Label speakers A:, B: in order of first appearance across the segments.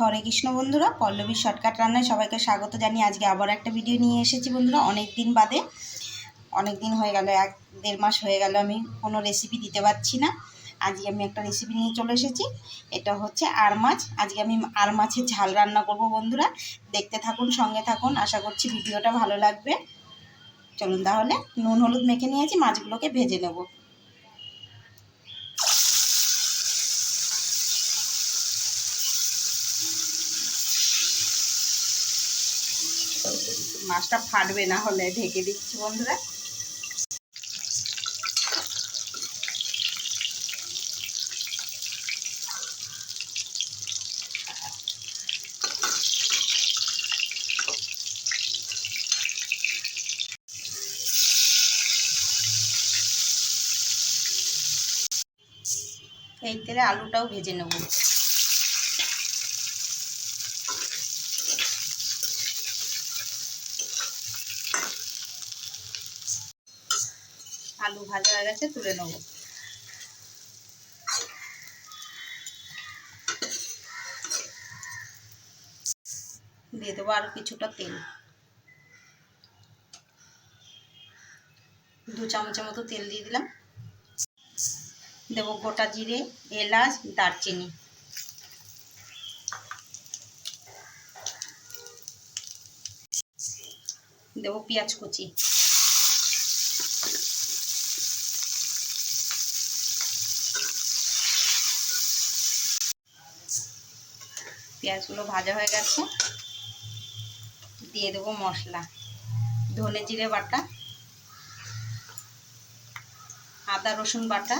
A: হরে কৃষ্ণ বন্ধুরা পল্লবীর শর্টকাট রান্নায় সবাইকে স্বাগত জানিয়ে আজকে আবার একটা ভিডিও নিয়ে এসেছি বন্ধুরা অনেক দিন বাদে। অনেক দিন হয়ে গেল, এক দেড় মাস হয়ে গেল আমি কোনো রেসিপি দিতে পারছি না। আজকে আমি একটা রেসিপি নিয়ে চলে এসেছি, এটা হচ্ছে আর মাছ। আজকে আমি আর মাছের ঝাল রান্না করব বন্ধুরা। দেখতে থাকুন, সঙ্গে থাকুন, আশা করছি ভিডিওটা ভালো লাগবে। চলুন তাহলে, নুন, হলুদ মেখে নিয়েছি, মাছগুলোকে ভেজে নেব। মাছটা ফাটবে না হলে ঢেকে দিচ্ছি বন্ধুরা। এই তেলে আলুটাও ভেজে নেব। আলু ভাজা হয়ে গেছে, তুলে নেব। দিয়ে দেবো আরও কিছুটা তেল। দু চামচের মতো তেল দিয়ে দিলাম। দেবো গোটা জিরে, এলাচ, দারচিনি। দেবো পেঁয়াজ কুচি। পেঁয়াজগুলো ভাজা হয়ে গেছে। দিয়ে দেবো মশলা, ধনে জিরে বাটা, আদা রসুন বাটা।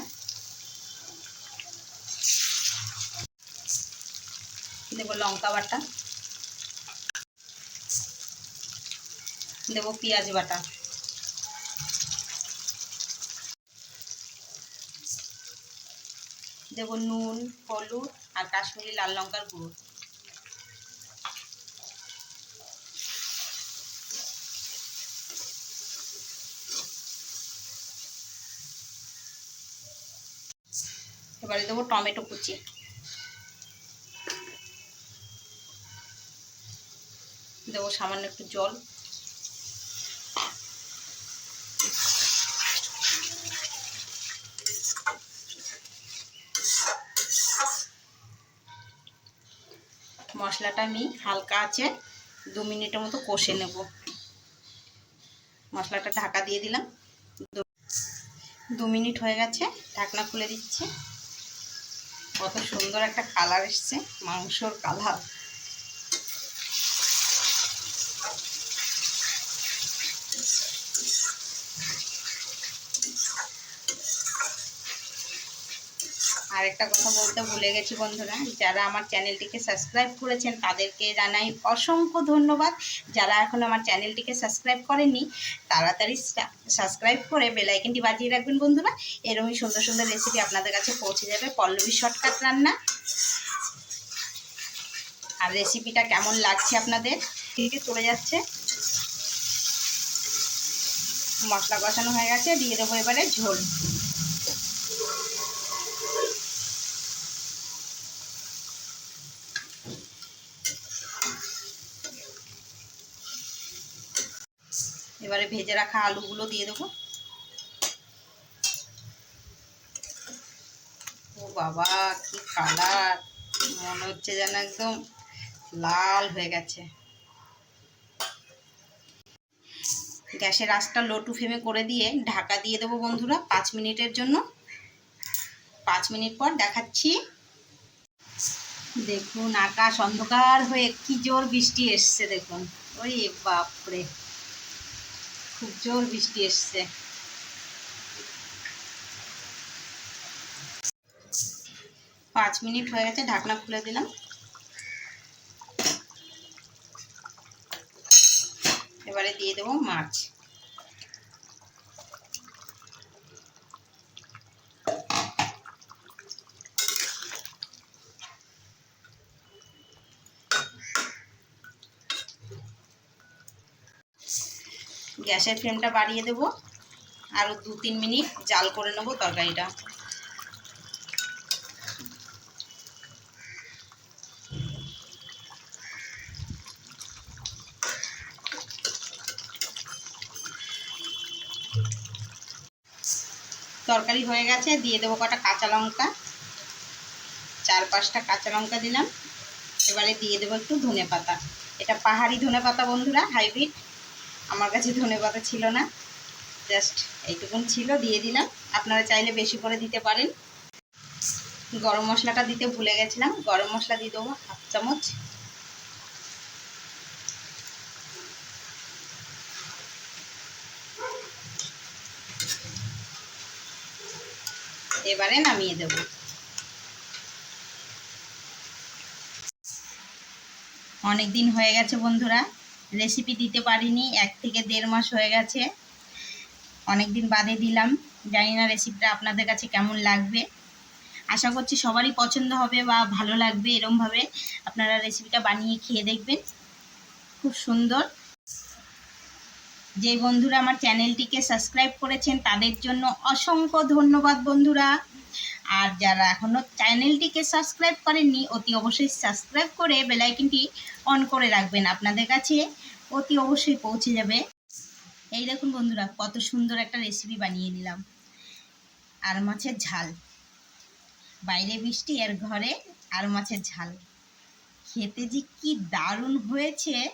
A: দেবো লঙ্কা বাটা। দেবো পেঁয়াজ বাটা। দেবো নুন, হলুদ আর কাশ্মীরি লাল লঙ্কার গুঁড়ো। এবারে দেবো টমেটো কুচি। দেবো সামান্য একটু জল। মশলাটা আমি হালকা আছে, দু মিনিটের মতো কষে নেব। মশলাটা ঢাকা দিয়ে দিলাম। দু মিনিট হয়ে গেছে, ঢাকনা খুলে দিচ্ছে। কত সুন্দর একটা কালার এসছে মাংসর কালার আর একটা কথা বলতে ভুলে গেছি বন্ধুরা, যারা আমার চ্যানেলটিকে সাবস্ক্রাইব করেছেন তাদেরকে জানাই অসংখ্য ধন্যবাদ। যারা এখন আমার চ্যানেলটিকে সাবস্ক্রাইব করেননি, তাড়াতাড়ি সাবস্ক্রাইব করে বেলাইকনটি বাজিয়ে রাখবেন বন্ধুরা। এরকমই সুন্দর সুন্দর রেসিপি আপনাদের কাছে পৌঁছে যাবে পল্লবী শর্টকাট রান্না। আর রেসিপিটা কেমন লাগছে আপনাদের? ঠিক চলে যাচ্ছে? মশলা কষানো হয়ে গেছে, দিয়ে দেবো এবারে ঝোল। এবারে ভেজে রাখা আলুগুলো দিয়ে দেবো। ও বাবা, কি কালার মনে হচ্ছে যেন একদম লাল হয়ে গেছে। গ্যাসের আঁচটা লো ফেমে করে দিয়ে ঢাকা দিয়ে দেবো বন্ধুরা পাঁচ মিনিটের জন্য। পাঁচ মিনিট পর দেখাচ্ছি। দেখুন, আকাশ অন্ধকার হয়ে কি জোর বৃষ্টি এসছে দেখুন। ওই বাপরে! খুব জোর বৃষ্টি এসছে। পাঁচ মিনিট হয়ে গেছে, ঢাকনা খুলে দিলাম। এবারে দিয়ে দেবো মাছ। গ্যাসের ফ্লেমটা বাড়িয়ে দেব। আরও দু তিন মিনিট জাল করে নেব তরকারিটা। তরকারি হয়ে গেছে, দিয়ে দেবো কটা কাঁচা লঙ্কা। চার পাঁচটা কাঁচা লঙ্কা দিলাম। এবারে দিয়ে দেবো একটু ধনে পাতা এটা পাহাড়ি ধনে পাতা বন্ধুরা, হাইব্রিড। আমার কাছে ধনে পাতা ছিল না। জাস্ট এইটুকুন ছিল, দিয়ে দিলাম। আপনারা চাইলে বেশি করে দিতে পারেন। গরম মশলাটা দিতে ভুলে গেছিলাম। গরম মশলা দিয়ে দেবো হাফ চামচ। এবারে নামিয়ে দেব। অনেক দিন হয়ে গেছে বন্ধুরা। রেসিপি দিতে পারিনি, এক থেকে দেড় মাস হয়ে গেছে। অনেক দিন বাদে দিলাম, জানি না রেসিপিটা আপনাদের কাছে কেমন লাগবে। আশা করছি সবারই পছন্দ হবে বা ভালো লাগবে এরমভাবে। আপনারা রেসিপিটা বানিয়ে খেয়ে দেখবেন। খুব সুন্দর। যে বন্ধুরা আমার চ্যানেলটিকে সাবস্ক্রাইব করেছেন, তাদের জন্য অসংখ্য ধন্যবাদ বন্ধুরা। আর যারা এখনও চ্যানেলটিকে সাবস্ক্রাইব করেননি, অতি অবশ্যই সাবস্ক্রাইব করে বেলাইকিনটি অন করে রাখবেন আপনাদের কাছে। অতি অবশ্যই পৌঁছে যাবে। এই দেখুন বন্ধুরা, কত সুন্দর একটা রেসিপি বানিয়ে নিলাম। আর মাছের ঝাল। বাইরে বৃষ্টি, আর ঘরে আর মাছের ঝাল। খেতে যে কি দারুণ হয়েছে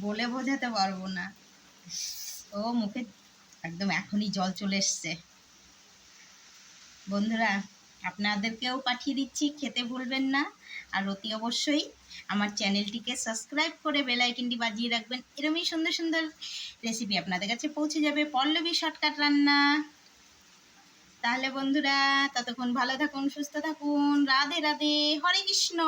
A: বলে বোঝাতে পারব না। ও, মুখে একদম এখনই জল চলে এসছে। বন্ধুরা আপনাদেরকেও পাঠিয়ে দিচ্ছি, খেতে ভুলবেন না। আর অতি অবশ্যই আমার চ্যানেলটিকে সাবস্ক্রাইব করে বেলাইকিনটি বাজিয়ে রাখবেন। এরমই সুন্দর সুন্দর রেসিপি আপনাদের কাছে পৌঁছে যাবে পল্লবী শর্টকাট রান্না। তাহলে বন্ধুরা, ততক্ষণ ভালো থাকুন, সুস্থ থাকুন। রাধে রাধে, হরে কৃষ্ণ।